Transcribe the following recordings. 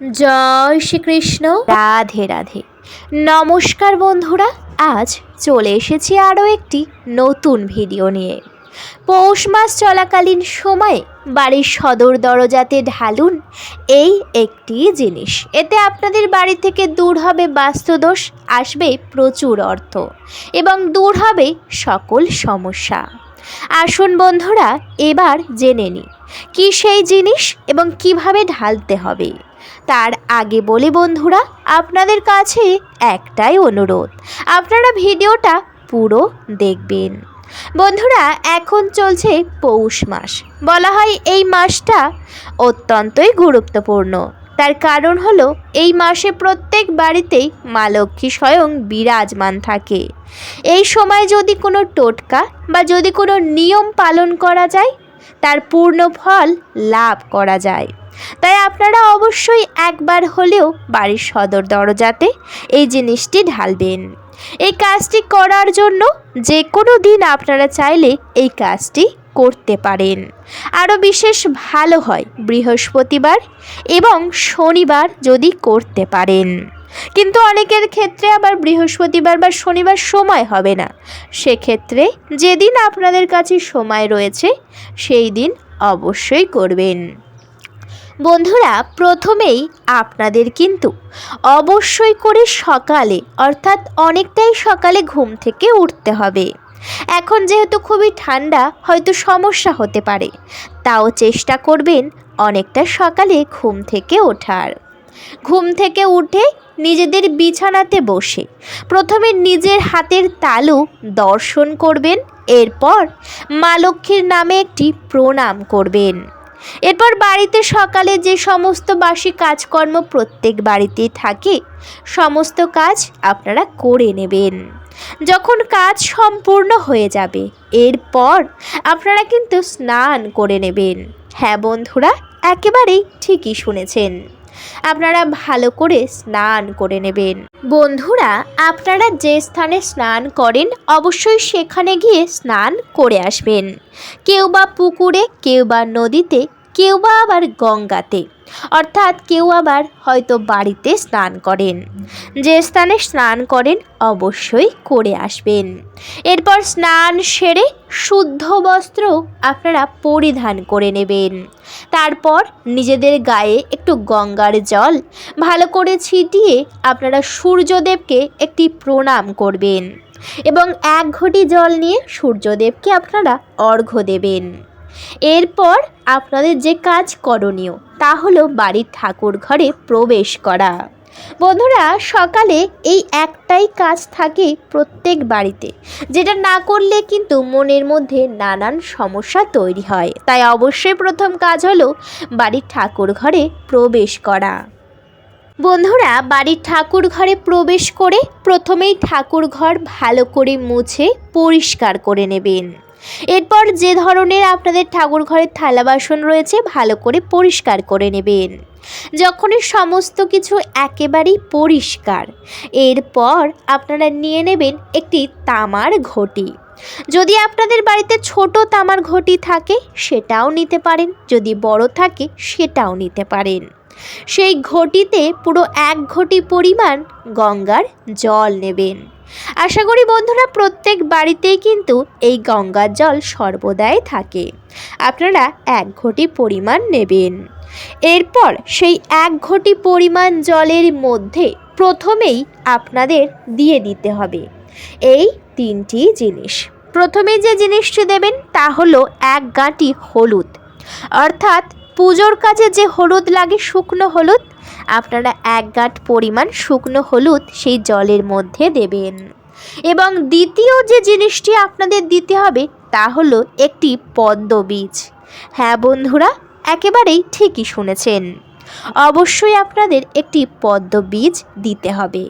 জয় শ্রীকৃষ্ণ। রাধে রাধে। নমস্কার বন্ধুরা, আজ চলে এসেছি আরও একটি নতুন ভিডিও নিয়ে। পৌষ মাস চলাকালীন সময়ে বাড়ির সদর দরজাতে ঢালুন এই একটি জিনিস। এতে আপনাদের বাড়ি থেকে দূর হবে বাস্তুদোষ, আসবে প্রচুর অর্থ এবং দূর হবে সকল সমস্যা। আসুন বন্ধুরা, এবার জেনে নিই, কী সেই জিনিস এবং কীভাবে ঢালতে হবে। তার আগে বলি বন্ধুরা, আপনাদের কাছে একটাই অনুরোধ। আপনারা ভিডিওটা পুরো দেখবেন। বন্ধুরা, এখন চলছে পৌষ মাস। বলা হয় এই মাসটা অত্যন্তই গুরুত্বপূর্ণ। তার কারণ হলো, এই মাসে প্রত্যেক বাড়িতেই মা লক্ষ্মী স্বয়ং বিরাজমান থাকে। এই সময় যদি কোনো টোটকা বা যদি কোনো নিয়ম পালন করা যায়, তার পূর্ণ ফল লাভ করা যায়। তাই আপনারা অবশ্যই একবার হলেও বাড়ির সদর দরজাতে এই জিনিসটি ঢালবেন। এই কাজটি করার জন্য যে কোনো দিন আপনারা চাইলে এই কাজটি করতে পারেন। আরও বিশেষ ভালো হয় বৃহস্পতিবার এবং শনিবার যদি করতে পারেন। কিন্তু অনেকের ক্ষেত্রে আবার বৃহস্পতিবার বা শনিবার সময় হবে না। সেক্ষেত্রে যেদিন আপনাদের কাছে সময় রয়েছে, সেই দিন অবশ্যই করবেন। বন্ধুরা, প্রথমেই আপনাদের কিন্তু অবশ্যই করে সকালে, অর্থাৎ অনেকটাই সকালে ঘুম থেকে উঠতে হবে। এখন যেহেতু খুবই ঠান্ডা, হয়তো সমস্যা হতে পারে। তাও চেষ্টা করবেন অনেকটা সকালে ঘুম থেকে ওঠার। ঘুম থেকে উঠে নিজেদের বিছানাতে বসে, প্রথমে নিজের হাতের তালু দর্শন করবেন, এরপর মা লক্ষ্মীর নামে একটি প্রণাম করবেন। এরপর বাড়িতে সকালে যে সমস্ত বাসি কাজকর্ম প্রত্যেক বাড়িতেই থাকে, সমস্ত কাজ আপনারা করে নেবেন। যখন কাজ সম্পূর্ণ হয়ে যাবে, এরপর আপনারা কিন্তু স্নান করে নেবেন। হ্যাঁ বন্ধুরা, একেবারেই ঠিকই শুনেছেন। আপনারা ভালো করে স্নান করে নেবেন। বন্ধুরা, আপনারা যে স্থানে স্নান করেন, অবশ্যই সেখানে গিয়ে স্নান করে আসবেন। কেউ বা পুকুরে, কেউ বা নদীতে, কেউ বা আবার গঙ্গাতে। অর্থাৎ কেউ আবার হয়তো বাড়িতে স্নান করেন। যে স্থানে স্নান করেন, অবশ্যই করে আসবেন। এরপর স্নান সেরে শুদ্ধ বস্ত্র আপনারা পরিধান করে নেবেন। তারপর নিজেদের গায়ে একটু গঙ্গার জল, ভালো করে ছিটিয়ে আপনারা সূর্যদেবকে একটি প্রণাম করবেন এবং এক ঘটি জল নিয়ে সূর্যদেবকে আপনারা অর্ঘ্য দেবেন। এরপর আপনাদের যে কাজ করণীয়, তা হলো বাড়ির ঠাকুর ঘরে প্রবেশ করা। বন্ধুরা, সকালে এই একটাই কাজ থাকে প্রত্যেক বাড়িতে। যেটা না করলে কিন্তু মনের মধ্যে নানান সমস্যা তৈরি হয়। তাই অবশ্যই প্রথম কাজ হলো বাড়ির ঠাকুর ঘরে প্রবেশ করা। বন্ধুরা, বাড়ির ঠাকুর ঘরে প্রবেশ করে প্রথমেই ঠাকুর ঘর ভালো করে মুছে পরিষ্কার করে নেবেন। এরপর যে ধরনের আপনাদের ঠাকুর ঘরের থালা বাসন রয়েছে, ভালো করে পরিষ্কার করে নেবেন। যখনই সমস্ত কিছু একেবারেই পরিষ্কার, এরপর আপনারা নিয়ে নেবেন একটি তামার ঘটি। যদি আপনাদের বাড়িতে ছোট তামার ঘটি থাকে, সেটাও নিতে পারেন, যদি বড় থাকে, সেটাও নিতে পারেন। সেই ঘটিতে পুরো এক ঘটি পরিমাণ গঙ্গার জল নেবেন। আশা করি বন্ধুরা প্রত্যেক বাড়িতেই কিন্তু এই গঙ্গার জল সর্বদাই থাকে। আপনারা এক ঘটি পরিমাণ নেবেন। এরপর সেই এক ঘটি পরিমাণ জলের মধ্যে প্রথমেই আপনাদের দিয়ে দিতে হবে এই তিনটি জিনিস। প্রথমে যে জিনিসটি দেবেন তা হলো এক গাঁটি হলুদ। অর্থাৎ পুজোর কাজে যে হলুদ লাগে শুকনো হলুদ, আপনারা এক গাঁট পরিমাণ শুকনো হলুদ সেই জলের মধ্যে দেবেন। এবং দ্বিতীয় যে জিনিসটি আপনাদের দিতে হবে, তা হলো একটি পদ্ম বীজ। হ্যাঁ বন্ধুরা, একেবারেই ঠিকই শুনেছেন। অবশ্যই আপনাদের একটি পদ্ম বীজ দিতে হবে।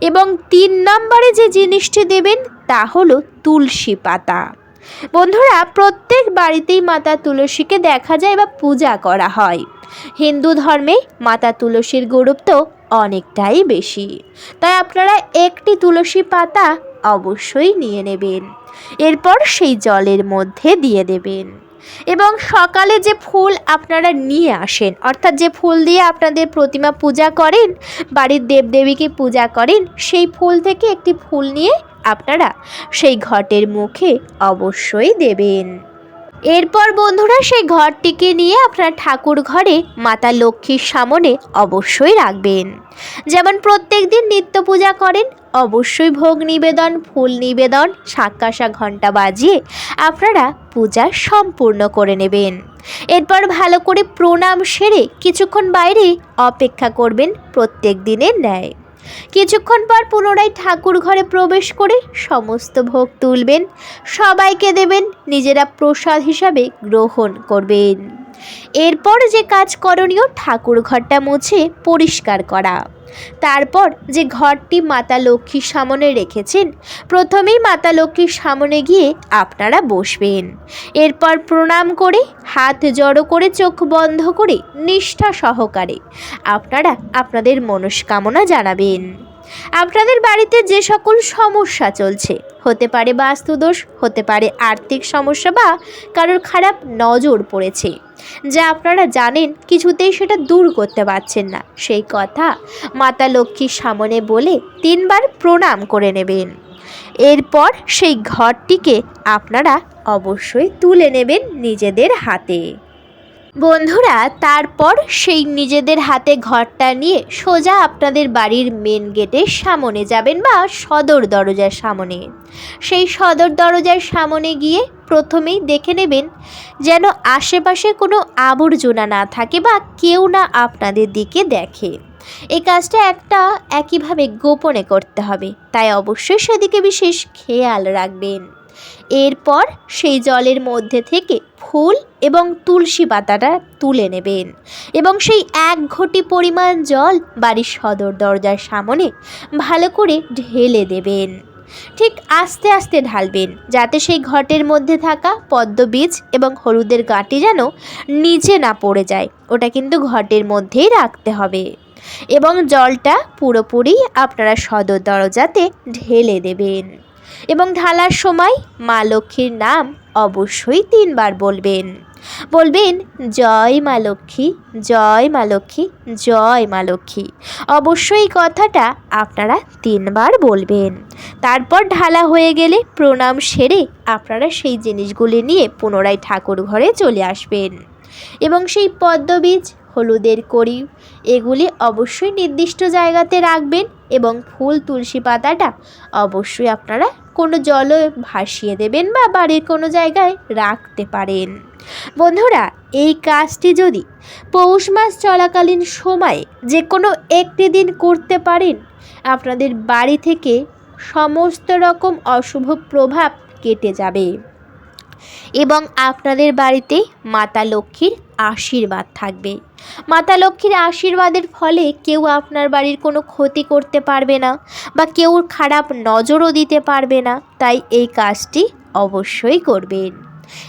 এবং তিন নম্বরে যে জিনিসটি দেবেন, তা হলো তুলসী পাতা। বন্ধুরা, প্রত্যেক বাড়িতেই মাতা তুলসীকে দেখা যায় বা পূজা করা হয়। হিন্দু ধর্মে মাতা তুলসীর গুরুত্ব অনেকটাই বেশি। তাই আপনারা একটি তুলসী পাতা অবশ্যই নিয়ে নেবেন। এরপর সেই জলের মধ্যে দিয়ে দেবেন। এবং সকালে যে ফুল আপনারা নিয়ে আসেন, অর্থাৎ যে ফুল দিয়ে আপনাদের প্রতিমা পূজা করেন, বাড়ির দেবদেবীকে পূজা করেন, সেই ফুল থেকে একটি ফুল নিয়ে আপনারা সেই ঘটের মুখে অবশ্যই দেবেন। এরপর বন্ধুরা সেই ঘরটিকে নিয়ে আপনার ঠাকুর ঘরে মাতা লক্ষ্মীর সামনে অবশ্যই রাখবেন। যেমন প্রত্যেক দিন নিত্য পূজা করেন, অবশ্যই ভোগ নিবেদন, ফুল নিবেদন শাক্কাশা ঘণ্টা বাজিয়ে আপনারা পূজা সম্পূর্ণ করে নেবেন। এরপর ভালো করে প্রণাম সেরে কিছুক্ষণ বাইরে অপেক্ষা করবেন প্রত্যেক দিনের ন্যায়। কিছুক্ষণ পর পুনরায় ঠাকুর ঘরে প্রবেশ করে সমস্ত ভোগ তুলবেন, সবাইকে দেবেন, নিজেরা প্রসাদ হিসাবে গ্রহণ করবেন। এরপর যে কাজ করণীয় ঠাকুর ঘরটা মুছে পরিষ্কার করা। তারপর যে ঘরটি মাতা লক্ষ্মীর সামনে রেখেছেন, প্রথমেই মাতা লক্ষ্মীর সামনে গিয়ে আপনারা বসবেন। এরপর প্রণাম করে, হাত জড়ো করে, চোখ বন্ধ করে, নিষ্ঠা সহকারে আপনারা আপনাদের মনস্কামনা জানাবেন। আপনাদের বাড়িতে যে সকল সমস্যা চলছে, হতে পারে বাস্তুদোষ, হতে পারে আর্থিক সমস্যা বা কারোর খারাপ নজর পড়েছে যা আপনারা জানেন কিছুতেই সেটা দূর করতে পারছেন না। সেই কথা মাতা লক্ষ্মীর সামনে বলে তিনবার প্রণাম করে নেবেন। এরপর সেই ঘরটিকে আপনারা অবশ্যই তুলে নেবেন নিজেদের হাতে। বন্ধুরা, তারপর সেই নিজেদের হাতে ঘরটা নিয়ে সোজা আপনাদের বাড়ির মেন গেটের সামনে যাবেন বা সদর দরজার সামনে। সেই সদর দরজার সামনে গিয়ে প্রথমেই দেখে নেবেন যেন আশেপাশে কোনো আবর্জনা না থাকে বা কেউ না আপনাদের দিকে দেখে। এই কাজটা একটা একইভাবে গোপনে করতে হবে, তাই অবশ্যই সেদিকে বিশেষ খেয়াল রাখবেন। এরপর সেই জলের মধ্যে থেকে ফুল এবং তুলসী পাতাটা তুলে নেবেন এবং সেই এক ঘটি পরিমাণ জল বাড়ির সদর দরজার সামনে ভালো করে ঢেলে দেবেন। ঠিক আস্তে আস্তে ঢালবেন যাতে সেই ঘটের মধ্যে থাকা পদ্মবীজ এবং হলুদের গাঁটি যেন নিচে না পড়ে যায়, ওটা কিন্তু ঘটের মধ্যেই রাখতে হবে। এবং জলটা পুরোপুরি আপনারা সদর দরজাতে ঢেলে দেবেন। এবং ঢালার সময় মা লক্ষ্মীর নাম অবশ্যই তিনবার বলবেন। বলবেন, জয় মা লক্ষ্মী, জয় মা লক্ষ্মী, জয় মা লক্ষ্মী। অবশ্যই কথাটা আপনারা তিনবার বলবেন। তারপর ঢালা হয়ে গেলে প্রণাম সেরে আপনারা সেই জিনিসগুলি নিয়ে পুনরায় ঠাকুর ঘরে চলে আসবেন। এবং সেই পদ্মবীজ, হলুদের করি এগুলি অবশ্যই নির্দিষ্ট জায়গাতে রাখবেন। এবং ফুল তুলসী পাতাটা অবশ্যই আপনারা কোনো জলে ভাসিয়ে দেবেন বা বাড়ির কোনো জায়গায় রাখতে পারেন। বন্ধুরা, এই কাজটি যদি পৌষ মাস চলাকালীন সময়ে যে কোনো একটি দিন করতে পারেন, আপনাদের বাড়ি থেকে সমস্ত রকম অশুভ প্রভাব কেটে যাবে। এবং আপনাদের বাড়িতে মাতা লক্ষ্মীর আশীর্বাদ থাকবে। মাতা লক্ষ্মীর আশীর্বাদের ফলে কেউ আপনার বাড়ির কোনো ক্ষতি করতে পারবে না বা কেউ খারাপ নজরও দিতে পারবে না, তাই এই কাজটি অবশ্যই করবেন।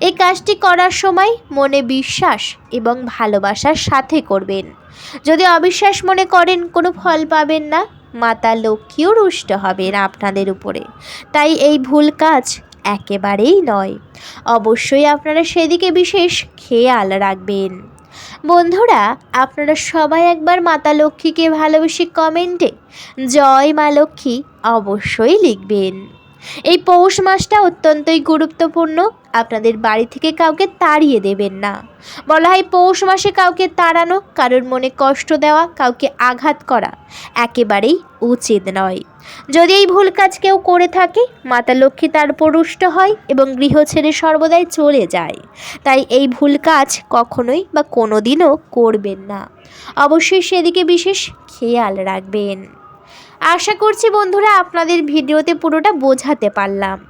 এই কাজটি করার সময় মনে বিশ্বাস এবং ভালোবাসার সাথে করবেন। যদি অবিশ্বাস মনে করেন কোনো ফল পাবেন না, মাতা লক্ষ্মীও রুষ্ট হবেন আপনাদের উপরে। তাই এই ভুল কাজ একেবারেই নয়। অবশ্যই আপনারা সেদিকে বিশেষ খেয়াল রাখবেন। বন্ধুরা, আপনারা সবাই একবার মাতা লক্ষ্মীকে ভালোবেসে কমেন্টে জয় মা লক্ষ্মী অবশ্যই লিখবেন। এই পৌষ মাসটা অত্যন্তই গুরুত্বপূর্ণ আপনাদের বাড়ি থেকে কাউকে তাড়িয়ে দেবেন না। বলা হয় পৌষ মাসে কাউকে তাড়ানো, কারোর মনে কষ্ট দেওয়া, কাউকে আঘাত করা একেবারেই উচিত নয়। যদি এই ভুল কাজ কেউ করে থাকে, মাতা লক্ষ্মী তার উপর রুষ্ট হয় এবং গৃহ ছেড়ে সর্বদাই চলে যায়। তাই এই ভুল কাজ কখনোই বা কোনো দিনও করবেন না। অবশ্যই সেদিকে বিশেষ খেয়াল রাখবেন। আশা করছি বন্ধুরা আপনাদের ভিডিওতে পুরোটা বোঝাতে পারলাম।